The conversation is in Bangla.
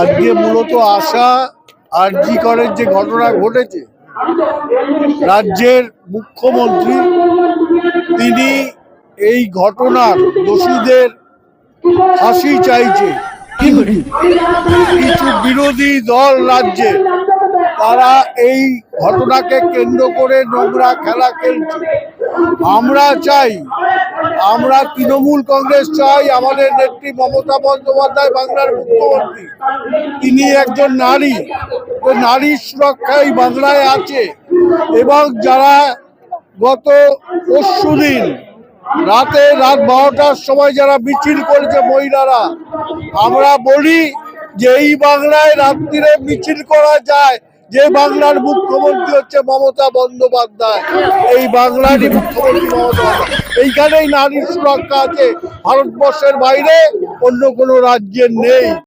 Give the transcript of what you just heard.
আজকে মূলত আশা আরজি করের যে ঘটনা ঘটেছে, রাজ্যের মুখ্যমন্ত্রী, তিনি এই ঘটনার দোষীদের ফাঁসি চাইছে। কিছু বিরোধী দল রাজ্যে, তারা এই ঘটনাকে কেন্দ্র করে নোংরা খেলা খেলছে। আমরা চাই আমরা তৃণমূল কংগ্রেস চাই, আমাদের নেত্রী মমতা বন্দ্যোপাধ্যায়, বাংলার মুখ্যমন্ত্রী। তিনি একজন নারী। তো নারীর সুরক্ষাই বাংলায় আছে। এবং যারা গত পরশু দিন রাতে রাত বারোটার সময় যারা মিছিল করেছে মহিলারা, আমরা বলি যে এই বাংলায় রাত্রিরে মিছিল করা যায়। যে বাংলার মুখ্যমন্ত্রী হচ্ছে মমতা বন্দ্যোপাধ্যায়। এই বাংলারই মুখ্যমন্ত্রী মমতা এইখানেই নারীর সুরক্ষা আছে। ভারতবর্ষের বাইরে অন্য কোনো রাজ্যের নেই।